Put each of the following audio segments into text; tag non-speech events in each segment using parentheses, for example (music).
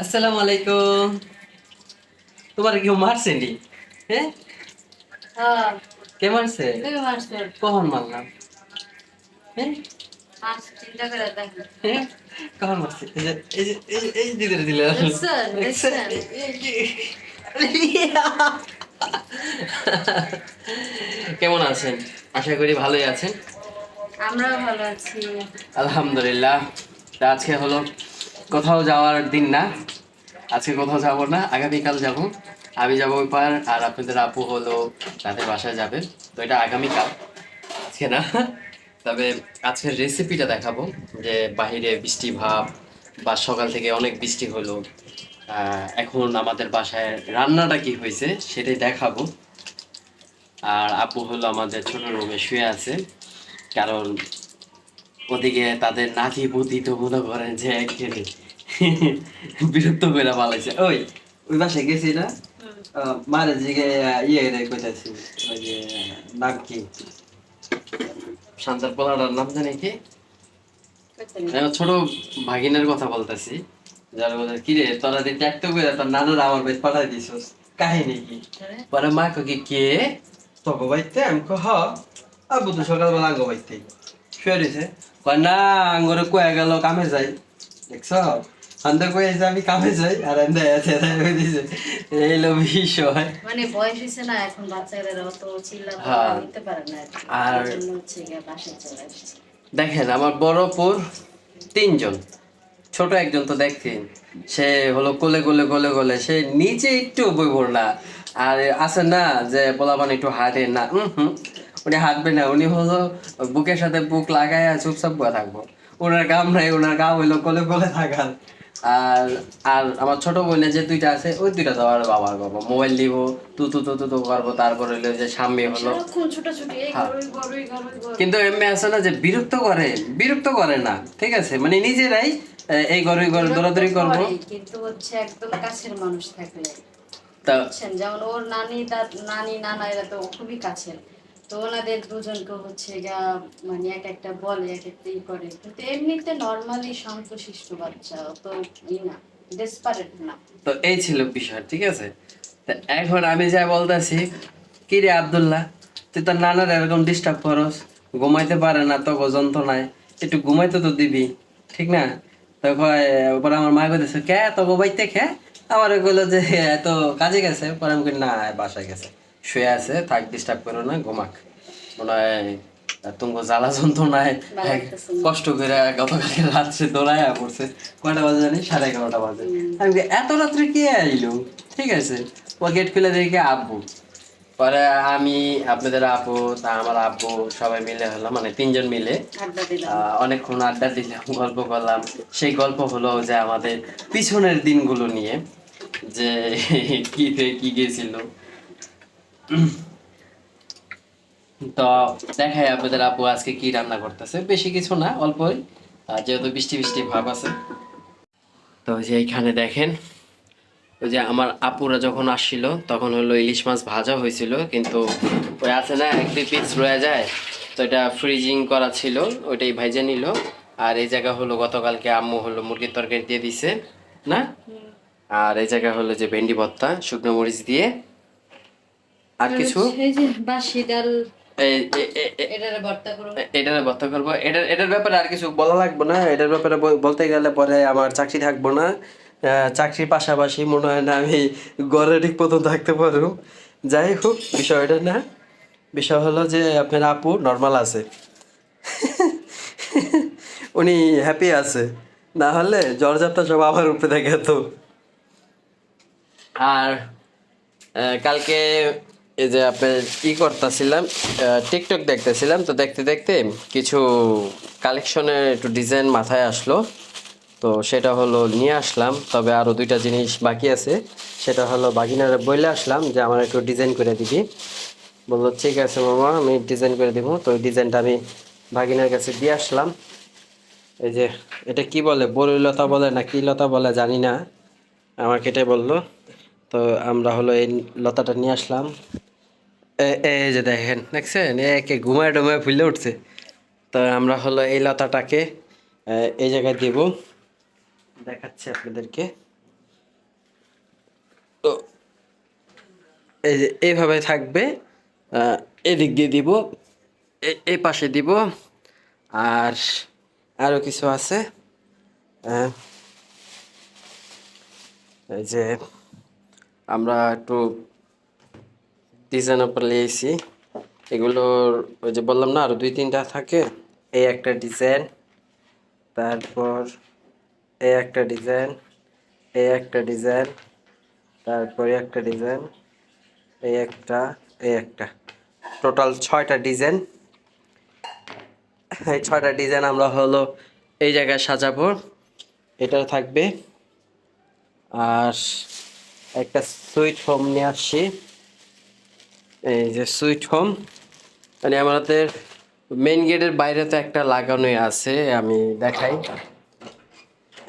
আসসালামু আলাইকুম। তোমার কেউ মারছে নি? হ্যাঁ? হ্যাঁ, কে মারছে? কখন মারলাম? হ্যাঁ? কখন মারছে? এই যে এই দিলে? কেমন আছেন? আশা করি ভালোই আছেন। আমরাও ভালো আছি। আলহামদুলিল্লাহ। তা আজকে হলো কোথাও যাওয়ার দিন না, আজকে কোথাও যাব না, আগামীকাল যাব। আমি যাব পার আর আপনাদের আপু হলো তাদের বাসায় যাবে। তো এটা আগামীকাল, আজকে না। তবে আজকের রেসিপিটা দেখাবো, যে বাহিরে বৃষ্টি ভাব বা সকাল থেকে অনেক বৃষ্টি হলো। এখন আমাদের বাসায় রান্নাটা কি হয়েছে সেটাই দেখাবো। আর আপু হলো আমাদের ছোট রুমে শুয়ে আছে, কারণ ওদিকে তাদের নাতি পুতি তো মনে করেন যে একেবারে বিরক্ত করে পালাইছে ওই ওই বাসায় গেছি না? মারে জিগে ইয়ে রে কইতাছি ওই যে নাম কি? শান্তার পোলাটার নাম জানি কি? আমার ছোট ভাগিনের কথা বলতেছি যার বলে কি রে তোরা দিয়ে ত্যাগ তো করে তোর নানুর আমার বাড়ি পাঠাই দিছস কাহিনী কি? পরে মা কি কে? তোকে বাইতে আমি কহ আবু তো সকালবেলা আঙ্গ বাইতে শুয়ে রয়েছে কয় না আঙ্গরে কয়ে গেল কামে যাই। দেখছ? আমি কামে যাই আর আছে তাই দিছে এই লো বিষয় মানে বয়স হয়েছে না এখন বাচ্চাদের অত চিল্লা হ্যাঁ। নিতে পারে না আর- দেখেন আমার বড় পুর তিনজন ছোট একজন তো দেখছেন সে হলো কোলে কোলে কোলে কোলে সে নিচে একটু বইব না আর আছে না যে পোলাপান একটু হাঁটে না হুম উনি হাঁটবে না উনি হলো বুকের সাথে বুক লাগায় চুপচাপ থাকব। ওনার কাম নাই ওনার কাম হইল কোলে কোলে থাকার। আর আর আমার ছোট বোনে যে দুইটা আছে ওই দুইটা তো আর বাবার বাবা। মোবাইল দিব তু তু তু তু করব তারপর হইল যে সামনে হলো। হ্যাঁ। কিন্তু এমনি আছে না যে বিরক্ত করে বিরক্ত করে না ঠিক আছে? মানে নিজেরাই এই ঘরে ঘরে দৌড়াদৌড়ি করব। করে, কিন্তু হচ্ছে একদম কাছের মানুষ থাকলে। তা যেমন ওর নানি তার নানি নানা এরা তো খুবই কাছের। তো ওনাদের দুজনকে হচ্ছে গা মানে এক একটা বলে, এক একটা ই করে। কিন্তু এমনিতে নর্মালি বাচ্চা অত ই না না। তো এই ছিল বিষয়, ঠিক আছে? তা এখন আমি বলতেছি, কি রে আবদুল্লাহ? তুই তোর নানার এরকম ডিস্টার্ব করস, ঘুমাইতে পারে না তো যন্ত্রণায়। একটু ঘুমাইতে তো দিবি, ঠিক না? তখন ওপর আমার মা কইতেছে, কে? তো বাইতে খে আমার কইলো যে এত কাজে গেছে? পরে আমি না বাসায় গেছে। শুয়ে আছে থাক ডিস্টার্ব করো না ঘুমাক। হয় তুমি জ্বালা যন্ত্রণায় কষ্ট করে গতকালকে রাত্রে দৌড়ায় পড়ছে। কয়টা বাজে জানি? সাড়ে এগারোটা বাজে। আমি এত রাত্রে কে আইলো? ঠিক আছে। ও গেট খুলে দেখে আব্বু। পরে আমি আপনাদের আপু তা আমার আব্বু সবাই মিলে হলো মানে তিনজন মিলে। অনেকক্ষণ আড্ডা দিলাম গল্প করলাম। সেই গল্প হলো যে আমাদের পিছনের দিনগুলো নিয়ে যে (laughs) কি থেকে কি গেছিল। তো দেখাই আপনাদের আপু আজকে কি রান্না করতেছে। বেশি কিছু না অল্পই। যেহেতু বৃষ্টি বৃষ্টি ভাব আছে। তো যে এইখানে দেখেন ওই যে আমার আপুরা যখন আসছিল তখন হলো ইলিশ মাছ ভাজা হয়েছিল কিন্তু ওই আছে না এক দুই পিস রয়ে যায় তো এটা ফ্রিজিং করা ছিল ওইটাই ভাইজে নিল। আর এই জায়গা হলো গতকালকে আম্মু হলো মুরগির তরকারি দিয়ে দিছে না? আর এই জায়গা হলো যে ভেন্ডি ভর্তা শুকনো মরিচ দিয়ে। আর কিছু? এই যে বাসি ডাল। এটার ভর্তা করব। এটার এটার ব্যাপারে আর কিছু বলা লাগবে না? এটার ব্যাপারে বলতে গেলে পরে আমার চাকরি থাকব না। চাকরির পাশাপাশি মনে হয় না আমি ঘরে ঠিক মতন থাকতে পারব। যাই হোক বিষয়টা না। বিষয় হলো যে আপনার আপু নর্মাল আছে। উনি হ্যাপি আছে। না হলে জ্বরজাপটা সব আমার উপরে দেখে তো। আর কালকে এই যে আপনার ই করতেছিলাম টিকটক দেখতেছিলাম, তো দেখতে দেখতে কিছু কালেকশনের একটু ডিজাইন মাথায় আসলো। তো সেটা হলো নিয়ে আসলাম, তবে আরও দুইটা জিনিস বাকি আছে। সেটা হলো বাগিনারে বলে আসলাম যে আমার একটু ডিজাইন করে দিবি। বলল, ঠিক আছে মামা, আমি ডিজাইন করে দিব। তো ওই ডিজাইনটা আমি বাগিনার কাছে দিয়ে আসলাম। এই যে, এটা কি বলে বরুই লতা বলে না কি লতা বলে জানি না। আমাকে এটাই বলল। তো আমরা হলো এই লতাটা নিয়ে আসলাম। এই যে দেখেন, দেখছেন? একে ঘুমায় ডুমায় ফুলে উঠছে। তো আমরা হলো এই লতাটাকে এই জায়গায় দেব। দেখাচ্ছি আপনাদেরকে। তো এই যে এইভাবে থাকবে এদিক দিয়ে দিব এই পাশে দিব। আর আরও কিছু আছে। এই যে আমরা একটু ডিজাইন উপর লিয়েছি এগুলোর ওই যে বললাম না, আরও দুই, তিনটা থাকে। এই একটা ডিজাইন তারপর এই একটা ডিজাইন এই একটা ডিজাইন তারপরে একটা ডিজাইন এই একটা এই একটা। টোটাল ছয়টা ডিজাইন এই ছয়টা ডিজাইন আমরা হলো এই জায়গায় সাজাবো। এটা থাকবে। আর একটা সুইট হোম নিয়ে আসছি। এই যে সুইট হোম মানে আমাদের মেন গেটের বাইরে তো একটা লাগানোই আছে, আমি দেখাই।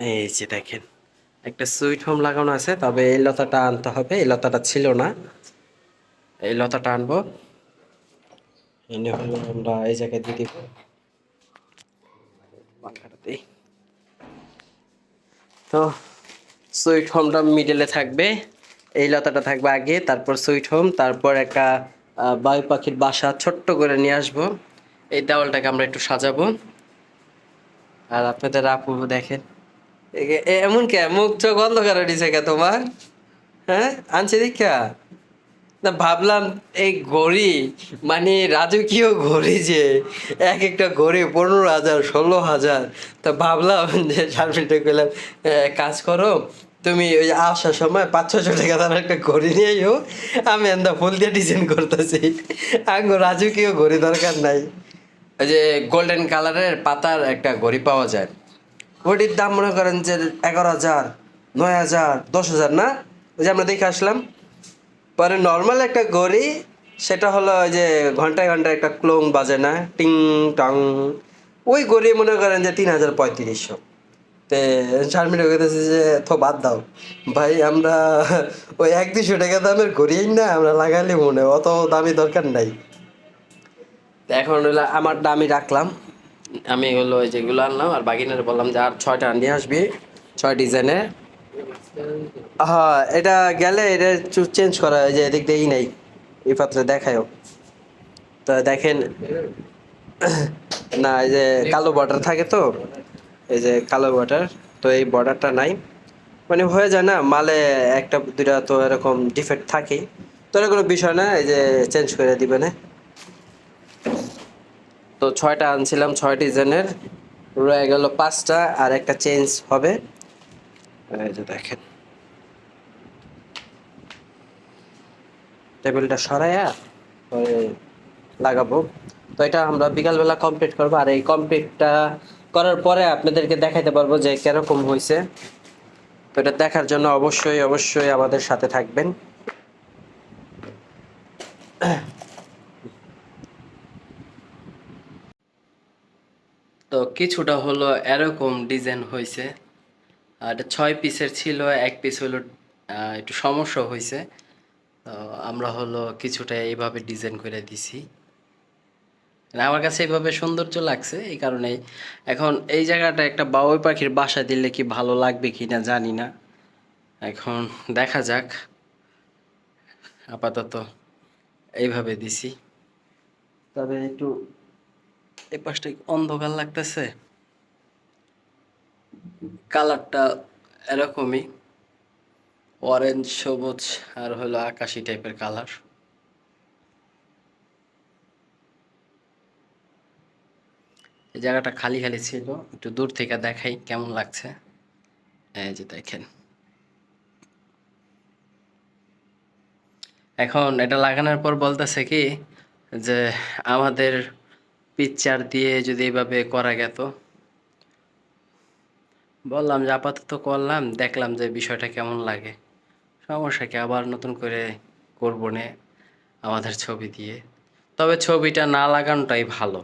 এই যে দেখেন, একটা সুইট হোম লাগানো আছে, তবে এই লতাটা আনতে হবে, এই লতাটা ছিল না। এই লতাটা আনব। হলো আমরা এই জায়গায় দিয়ে দিব। তো সুইট হোমটা মিডলে থাকবে। এই লতাটা থাকবে আগে, তারপর সুইট হোম, তারপর একটা বায়ু পাখির বাসা ছোট্ট করে নিয়ে আসব। এই দেওয়ালটাকে আমরা একটু সাজাবো। আর আপনাদের আপু দেখেন। এমন কে? মুখ চোখ অন্ধকার হয়েছে কে তোমার? হ্যাঁ? আনছে দেখা? না, ভাবলাম এই ঘড়ি মানে রাজকীয় ঘড়ি যে, এক একটা ঘড়ি পনেরো হাজার, ষোলো হাজার। তা ভাবলাম যে শারমিনটা করলাম কাজ করো তুমি ওই আসার সময় পাঁচ ছশো টাকা তার একটা ঘড়ি নিয়ে এও আমি এন্দা ফুল দিয়ে ডিজাইন করতেছি। আঙ্গো রাজকীয় ঘড়ি দরকার নাই। ওই যে গোল্ডেন কালারের পাতার একটা ঘড়ি পাওয়া যায়। ঘড়ির দাম মনে করেন যে এগারো হাজার, নয় হাজার, দশ হাজার, না? ওই যে আমরা দেখে আসলাম। পরে নর্মাল একটা ঘড়ি, সেটা হলো ওই যে ঘন্টায় ঘন্টায় একটা ক্লোং বাজে না, টিং টং। ওই ঘড়ি মনে করেন যে তিন হাজার পঁয়ত্রিশশো। শারমিন কইতেছে যে তো বাদ দাও। ভাই, আমরা ওই এক দুশো টাকা দামের ঘড়িই না, আমরা লাগাইলে মনে অত দামি দরকার নাই। এখন হলো আমারটা আমি রাখলাম। আমি হলো ওই যেগুলো আনলাম আর বাগিনারে বললাম যে, আর ছয়টা নিয়ে আসবি, ছয় ডিজাইনের হ্যাঁ এটা গেলে এটা চেঞ্জ করা হয় যে, এদিক দিয়েই নেই। এই পাত্রে দেখায়ও। তো দেখেন, না, এই যে কালো বর্ডার থাকে তো এই যে কালো বর্ডার তো এই বর্ডারটা নাই। মানে হয়ে যায় না, মালে একটা দুটা তো এরকম ডিফেক্ট থাকেই। তো এটা কোনো বিষয় না, এই যে চেঞ্জ করে দিবে না। তো ছয়টা আনছিলাম ছয় ডিজাইনের রয়ে গেল পাঁচটা, আর একটা চেঞ্জ হবে। এই যে দেখেন। টেবিলটা সরাইয়া লাগাবো। তো এটা আমরা বিকালবেলা কমপ্লিট করব, আর এই কমপ্লিটটা করার পরে আপনাদেরকে দেখাইতে পারব যে কীরকম হয়েছে তো এটা দেখার জন্য অবশ্যই অবশ্যই আমাদের সাথে থাকবেন। তো কিছুটা হলো এরকম ডিজাইন হয়েছে আর ছয় পিসের ছিল, এক পিস হলো একটু সমস্যা হয়েছে তো আমরা হলো কিছুটা এইভাবে ডিজাইন করে দিছি। আমার কাছে এইভাবে সৌন্দর্য লাগছে, এই কারণেই। এখন এই জায়গাটা একটা বাবুই পাখির বাসা দিলে কি ভালো লাগবে কি না জানি না। এখন দেখা যাক। আপাতত এইভাবে দিছি। তবে একটু এই পাশটা অন্ধকার লাগতেছে। কালারটা এরকমই। অরেঞ্জ, সবুজ আর হলো আকাশি টাইপের কালার। জায়গাটা খালি খালি ছিল। একটু দূর থেকে দেখাই কেমন লাগছে। এই যে দেখেন। এখন এটা লাগানোর পর বলতেছে কি যে, আমাদের পিকচার দিয়ে যদি এইভাবে করা গেত। বললাম যে আপাতত করলাম, দেখলাম যে বিষয়টা কেমন লাগে। সমস্যা কি, আবার নতুন করে করব নে আমাদের ছবি দিয়ে। তবে ছবিটা না লাগানোটাই ভালো।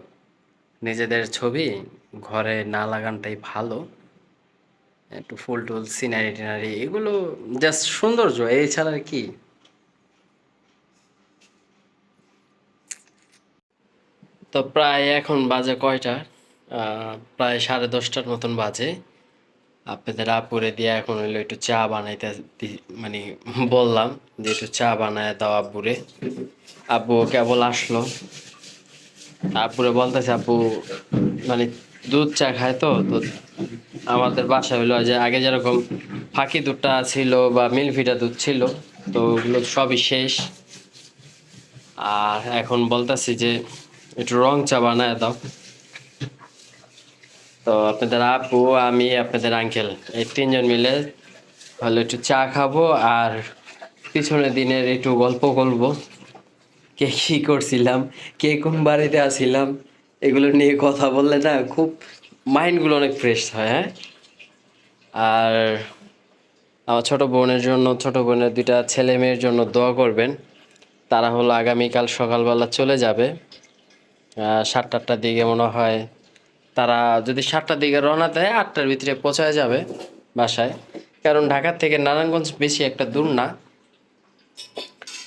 নিজেদের ছবি ঘরে না লাগানটাই ভালো। একটু ফুল টুল সিনারি টিনারি, এগুলো জাস্ট সৌন্দর্য এছাড়া আর কি? তো প্রায় এখন বাজে কয়টা? প্রায় সাড়ে দশটার মতন বাজে। আপনাদের আপুরে দিয়ে এখন হইল একটু চা বানাইতে মানে বললাম যে একটু চা বানায় দাও আব্বুরে আব্বু কেবল আসলো। আপুরে বলতেছে, আপু মানে দুধ চা খায় তো তো আমাদের বাসা হইল যে আগে যেরকম ফাঁকি দুধটা ছিল বা মিলফিটা দুধ ছিল, তো ওগুলো সবই শেষ। আর এখন বলতেছি যে একটু রং চা বানায় দাও। তো আপনাদের আপু, আমি, আপনাদের আঙ্কেল, এই তিনজন মিলে হলো একটু চা খাব আর পিছনের দিনের একটু গল্প করব। কে কী করছিলাম, কে কোন বাড়িতে আসছিলাম এগুলো নিয়ে কথা বললে না খুব মাইন্ডগুলো অনেক ফ্রেশ হয় হ্যাঁ? আর আমার ছোট বোনের জন্য, ছোট বোনের দুইটা ছেলে মেয়ের জন্য দোয়া করবেন। তারা হলো আগামীকাল সকালবেলা চলে যাবে। সাতটা আটটার দিকে মনে হয় তারা যদি সাতটার দিকে রওনা দেয়, আটটার ভিতরে পৌঁছায় যাবে বাসায়। কারণ ঢাকার থেকে নারায়ণগঞ্জ বেশি একটা দূর না।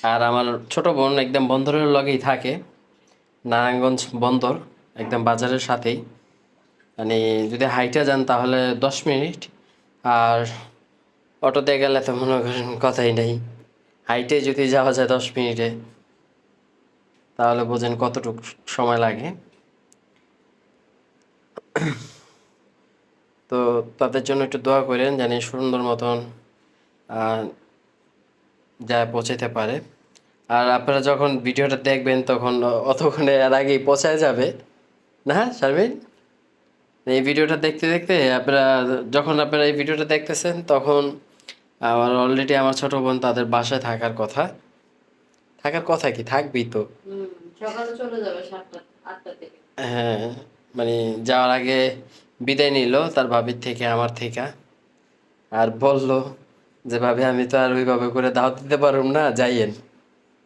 আর আমার ছোট বোন একদম বন্দরের লগেই থাকে, নারায়ণগঞ্জ বন্দর, একদম বাজারের সাথেই। মানে যদি হাইটে যান তাহলে দশ মিনিট, আর অটোতে গেলে তো মনে করেন কথাই নেই। হাইটে যদি যাওয়া যায় দশ মিনিটে, তাহলে বোঝেন কতটুকু সময় লাগে। তো তাদের জন্য একটু দোয়া করেন জানি সুন্দর মতন যায় পৌঁছাতে পারে। আর আপনারা যখন ভিডিওটা দেখবেন তখন অতক্ষণে এর আগেই পৌঁছায় যাবে। না শারমিন? এই ভিডিওটা দেখতে দেখতে আপনারা যখন আপনারা এই ভিডিওটা দেখতেছেন তখন আমার অলরেডি আমার ছোট বোন তাদের বাসায় থাকার কথা। থাকার কথা কি? থাকবেই তো। সকালে চলে যাবে থেকে। হ্যাঁ মানে যাওয়ার আগে বিদায় নিল তার ভাবির থেকে আমার থেকে। আর বলল যে ভাবি আমি তো আর ওইভাবে করে দাওয়াত দিতে পারুম না যাইয়েন।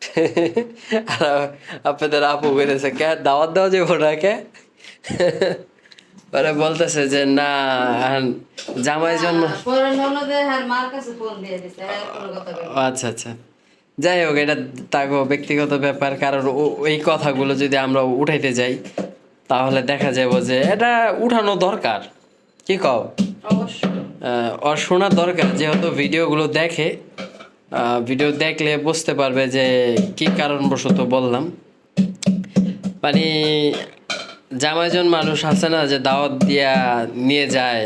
(laughs) আর আপনাদের আপু বেড়েছে কে দাওয়াত দেওয়া যাব না কে? পরে বলতেছে যে না জামাই জন্ম হ্যাঁ, হ্যাঁ হ্যাঁ আচ্ছা আচ্ছা। যাই হোক এটা তাগো ব্যক্তিগত ব্যাপার কারণ ও- ওই কথাগুলো যদি আমরা উঠাইতে যাই তাহলে দেখা যাব যে এটা উঠানো দরকার। কি কও? অবশ্যই। ওর শোনা দরকার যেহেতু ভিডিওগুলো দেখে ভিডিও দেখলে বুঝতে পারবে যে কি কারণবশত বললাম। মানে জামাইজন মানুষ আছে না যে দাওয়াত দিয়া নিয়ে যায়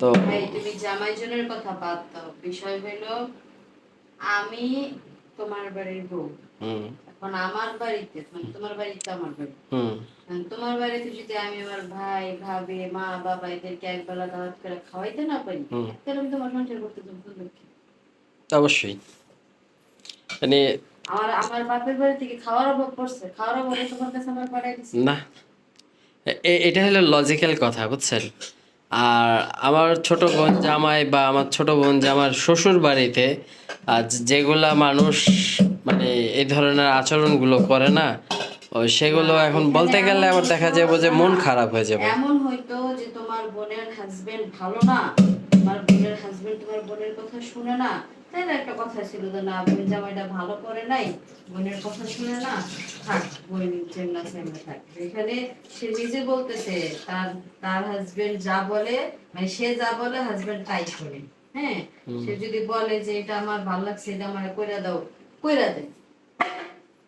তো তুমি জামাই জনের কথা বাদ দাও। বিষয় হইল আমি তোমার বাড়ির বউ। হুম। আমার বাড়িতে মানে তোমার বাড়িতে আমার বাড়ি। তোমার বাড়িতে যদি আমি আমার ভাই ভাবি মা বাবা এদেরকে একবেলা দাওয়াত করে খাওয়াইতে না পারি তাহলে আমি তোমার সংসার করতে অবশ্যই। মানে আমার আমার বাপের বাড়ি থেকে খাওয়ার অভাব পড়ছে খাওয়ার অভাবে তোমার কাছে আমার পাঠাই না। এ- এটা হলো লজিক্যাল কথা বুঝছেন? আর আমার ছোট বোন জামাই বা আমার ছোট বোন জামার শ্বশুর বাড়িতে আজ যেগুলা মানুষ মানে এই ধরনের আচরণগুলো করে না সেগুলো এখন বলতে গেলে আবার দেখা যাবে যে মন খারাপ হয়ে যাবে। এমন হয়তো যে তোমার বোনের হাজবেন্ড ভালো না তোমার বোনের হাজবেন্ড তোমার বোনের কথা শুনে না। তাই না? একটা কথা ছিল যে না বোন জামাইটা ভালো করে নাই বোনের কথা শুনে না। থাক বোন থাক। এখানে সে নিজে বলতেছে তার তার হাজবেন্ড যা বলে মানে সে যা বলে হাজবেন্ড তাই করে। হ্যাঁ? সে যদি বলে যে এটা আমার ভালো লাগছে এটা আমার কইরা দাও কইরা দে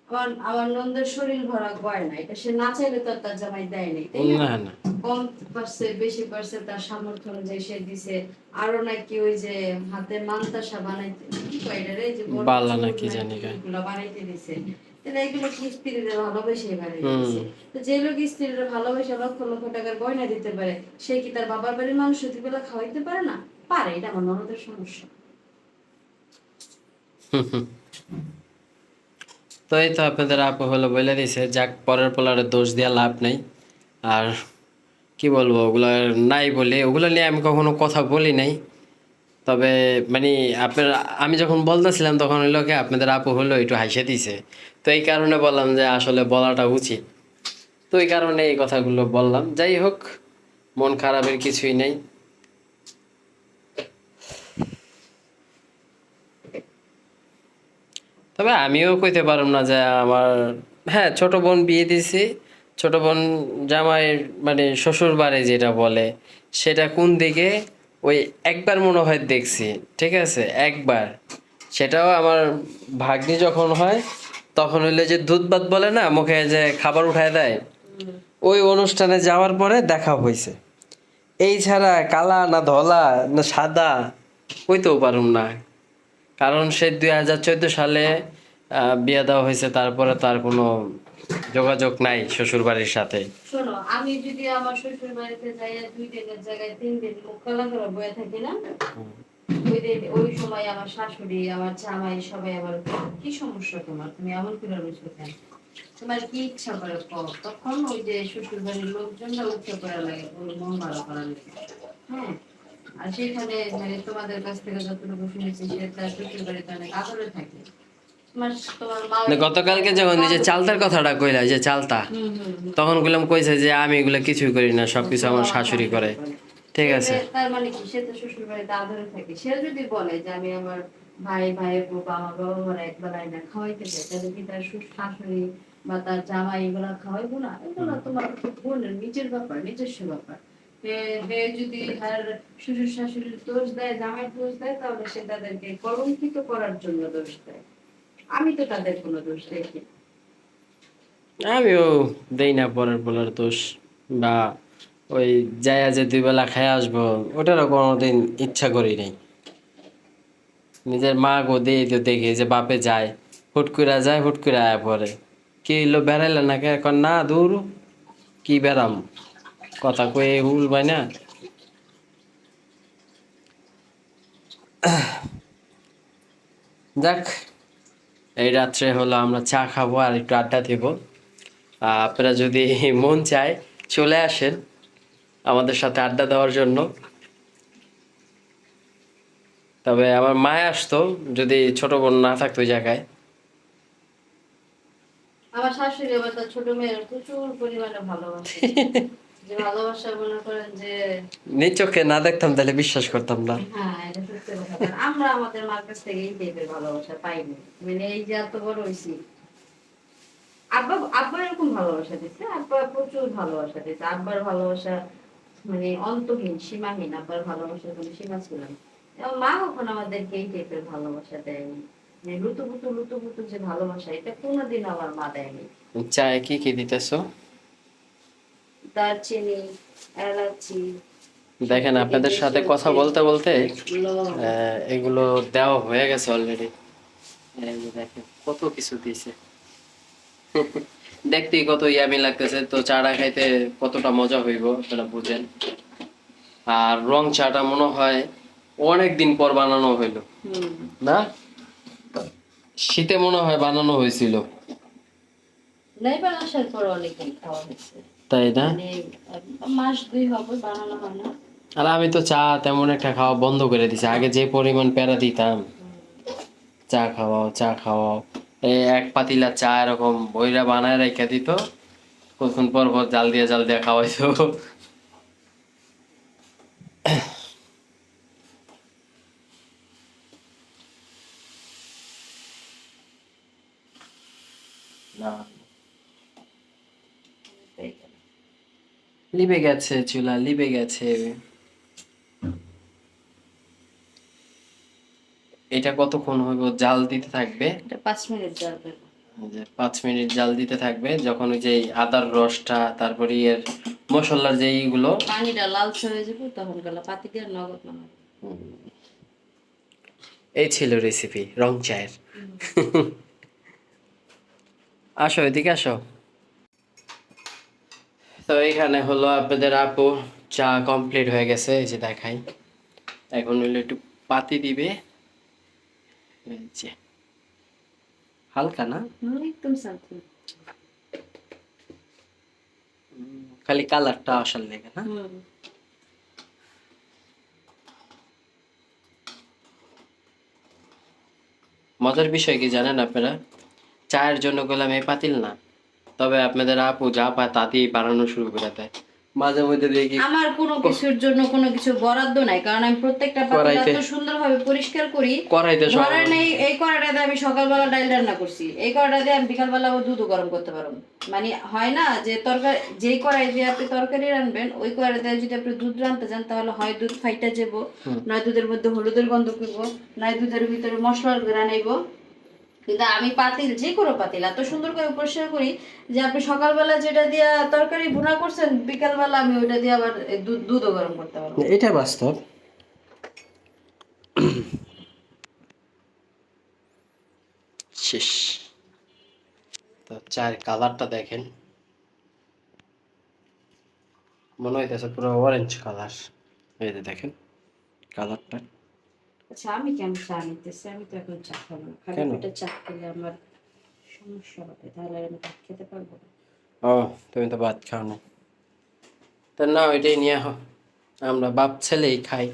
আমার আমার নন্দের শরীর ভরা গয়না এটা সে না চাইলে তো তার জামাই দেয় নাই তাই না? কম পারছে বেশি পারছে তার সামর্থ্য অনুযায়ী সে দিছে। আরও নাকি ওই যে হাতে মান্তাসা বানাইতে কি কয় এটা রে যে বালা নাকি জানি কয়। এগুলো বানাইতে দিছে। তাহলে এগুলো কি স্ত্রীরা ভালোবেসে বানাইতে তো যে লোক স্ত্রীরা ভালোবেসে লক্ষ লক্ষ টাকার গয়না দিতে পারে সে কি তার বাবার বাড়ির মানুষ বেলা খাওয়াইতে পারে না? পারে, এটা আমার ননদের সমস্যা। তো এই তো আপনাদের আপু হলো বলে দিছে, যাক, পরের পোলারে দোষ দেওয়া লাভ নেই। আর কি বলব, ওগুলো নাই বলে, ওগুলো নিয়ে আমি কখনো কথা বলি নাই। তবে মানে আপনার, আমি যখন বলতেছিলাম, তখন হইল কি, আপনাদের আপু হলো একটু হাসে দিছে। তো এই কারণে বললাম যে আসলে বলাটা উচিত। তো এই কারণে এই কথাগুলো বললাম। যাই হোক, মন খারাপের কিছুই নেই। তবে আমিও কইতে পারব না যে আমার হ্যাঁ ছোট বোন বিয়ে দিছি ছোট বোন জামাই মানে শ্বশুর বাড়ি যেটা বলে, সেটা কোন দিকে, ওই একবার মনে হয় দেখছি, ঠিক আছে? একবার। সেটাও আমার ভাগ্নি যখন হয়, তখন হইলে যে দুধ ভাত বলে না, মুখে যে খাবার উঠায় দেয়, ওই অনুষ্ঠানে যাওয়ার পরে দেখা হয়েছে এই ছাড়া কালা না ধলা না সাদা, কইতেও পারুম না। কারণ সে দুই হাজার চোদ্দ সালে বিয়ে দেওয়া হয়েছে, তারপরে তার কোনো যোগাযোগ নাই শ্বশুর বাড়ির সাথে। শোনো, আমি যদি আমার শ্বশুর বাড়িতে যাই দুই দিনের জায়গায় তিন দিন মুখ কালা করে বয়ে থাকি না, ওই দিন, ওই সময় আমার শাশুড়ি, আমার জামাই সবাই আমার কি সমস্যা তোমার? তুমি এমন করে রয়েছো কেন? তোমার কি ইচ্ছা করে তখন ওই যে শ্বশুর বাড়ির লোকজনরা উঠে পড়া লাগে মন ভালো করার লাগে হ্যাঁ? আর সেখানে মানে তোমাদের কাছ থেকে যতটুকু শুনেছি সেটা শ্বশুর বাড়িতে অনেক আদরে থাকে। তোমার তোমার মা না, গতকালকে যখন যে চালতার কথাটা কইলা যে চালতা। তখন গুলাম কইছে যে আমি এগুলো কিছুই করি না সবকিছু আমার শাশুড়ি করে। ঠিক আছে। সে- তার মানে কি? সে তো শ্বশুর বাড়িতে আদরে থাকে। সে যদি বলে যে আমি আমার ভাই ভাইয়ের বউ বা আমার বাবা মারা একবার আইনা খাওয়াইতে চাই তাহলে কি তার শাশুড়ি বা তার জামাই এগুলা খাওয়াইবো না? এগুলো তোমার বোনের নিজের ব্যাপার নিজস্ব ব্যাপার। হে- যদি শ্বশুর শাশুড়ির দোষ দেয়, জামাই দোষ দেয়, তাহলে সে তাদেরকে কলঙ্কিত করার জন্য দোষ দেয়। আমি তো তাদের কোনো দোষ দেখি আমিও দেই না পরের বলার দোষ বা ওই যে দুই বেলা খাই আসব, ওটারও কোনোদিন ইচ্ছা করি নাই। নিজের মা গো দিয়ে তো দেখি যে বাপে যায়, হুট করে যায়, হুট করে আয়া পরে কি হইল বেড়াইলে না কে এখন না দূর কি বেড়াম? কথা কয়ে হুল ভাই না? যাক এই রাত্রে হলো আমরা চা খাব আর একটু আড্ডা দিব। আপনারা যদি মন চায় চলে আসেন আমাদের সাথে আড্ডা দেওয়ার জন্য। তবে আমার মায় আসতো যদি ছোট বোন না থাকতো ওই জায়গায়। আমার শাশুড়ি আবার তার ছোট মেয়ের প্রচুর পরিমাণে ভালোবাসে। (laughs) নিজ চোখে না দেখতাম তাহলে বিশ্বাস করতাম না। হ্যাঁ এটা সত্যি কথা। কারণ আমরা আমাদের মার কাছ থেকে এই টাইপের ভালোবাসা পাইনি। মানে এই যে এত বড় হয়েছি আব্বা আব্বা এরকম ভালোবাসা দিচ্ছে আব্বা প্রচুর ভালোবাসা দিচ্ছে আব্বার ভালোবাসা মানে অন্তহীন সীমাহীন। আব্বার ভালোবাসার কোনো সীমা ছিল না। মা কখন আমাদেরকে এই টাইপের ভালোবাসা দেয়নি। মানে লুতুপুতু লুতুপুতু যে ভালোবাসা এটা কোনোদিন আমার মা দেয়নি। চায় কি কি দিতেছো? দারচিনি এলাচি দেখেন আপনাদের সাথে কথা বলতে বলতে এগুলো দেওয়া হয়ে গেছে অলরেডি দেখেন কত কিছু দিয়েছে। দেখতেই কত ইয়ামি লাগতেছে। তো চাটা খাইতে কতটা মজা হইব আপনারা বুঝেন। আর রং চাটা মনে হয় অনেক দিন পর বানানো হইল। না? শীতে মনে হয় বানানো হয়েছিল। নাইবার আসার পর অনেকদিন খাওয়া হয়েছে। তাই না? মানে মাস দুই হবে বানানো হয় না। আর আমি তো চা তেমন একটা খাওয়া বন্ধ করে দিছি। আগে যে পরিমাণ প্যারা দিতাম চা খাওয়াও চা খাওয়াও। এই এক পাতিলা চা এরকম বইরা বানায় রেখে দিত কতক্ষণ পর পর জাল দিয়ে জাল দিয়ে খাওয়াইতো না লিবে গেছে চুলা লিবে গেছে। এটা কতক্ষণ হইব? জাল দিতে থাকবে? এটা মিনিট যে পাঁচ মিনিট জাল দিতে থাকবে যখন ওই যে আদার রসটা তারপরে এর মশলার যে এইগুলো পানিটা লালচে হয়ে যাবে তখন গেলে পাতি দিয়ে নগদ বানাবে এই ছিল রেসিপি রং চায়ের। আসো এদিকে আসো। তো এখানে হলো আপনাদের আপু চা কমপ্লিট হয়ে গেছে এই যে দেখাই। এখন হলো একটু পাতি দিবে। এই যে। হালকা না? একদম খালি কালারটা আসার লেগে না? মজার বিষয় কি জানেন আপনারা? চায়ের জন্য গেলাম এই পাতিল না? তবে আপনাদের আপু যা পায় তাতেই বানানো শুরু করে দেয়। মাঝে মধ্যে দেখি আমার কোনো কিছুর জন্য কোনো কিছু বরাদ্দ নাই কারণ আমি প্রত্যেকটা কড়াইতে- এত সুন্দরভাবে পরিষ্কার করি কড়াইতে সব ধরেন এই এই কড়াইটাতে আমি সকালবেলা ডাল রান্না করছি এই কড়াইটাতে আমি বিকালবেলা আবার দুধ গরম করতে পারব মানে হয় না যে তরকারি যেই কড়াই দিয়ে আপনি তরকারি রানবেন ওই কড়াইতে যদি আপনি দুধ রানতে চান তাহলে হয় দুধ ফাইটা যাব নয় দুধের মধ্যে হলুদের গন্ধ করব নয় দুধের ভিতরে মশলার গ্রানাইব কিন্তু আমি পাতিল যে কোনো পাতিল এত সুন্দর করে পরিষ্কার করি যে আপনি সকালবেলা যেটা দিয়ে তরকারি ভুনা করছেন বিকালবেলা আমি ওইটা দিয়ে আবার দুধ দুধও গরম করতে পারব। এটা বাস্তব। শেষ। তো চায়ের কালারটা দেখেন। মনে হইতেছে পুরো অরেঞ্জ কালার এই দেখেন কালারটা। আচ্ছা আমি কেন চা নিতেছি? আমি তো এখন চা খাব না। খালি? পেটে চা খেলে আমার সমস্যা হবে তাহলে আমি ভাত খেতে পারব না। ও তুমি তো ভাত খাও না। তা না ওইটাই নিয়ে আমরা বাপ ছেলেই খাই।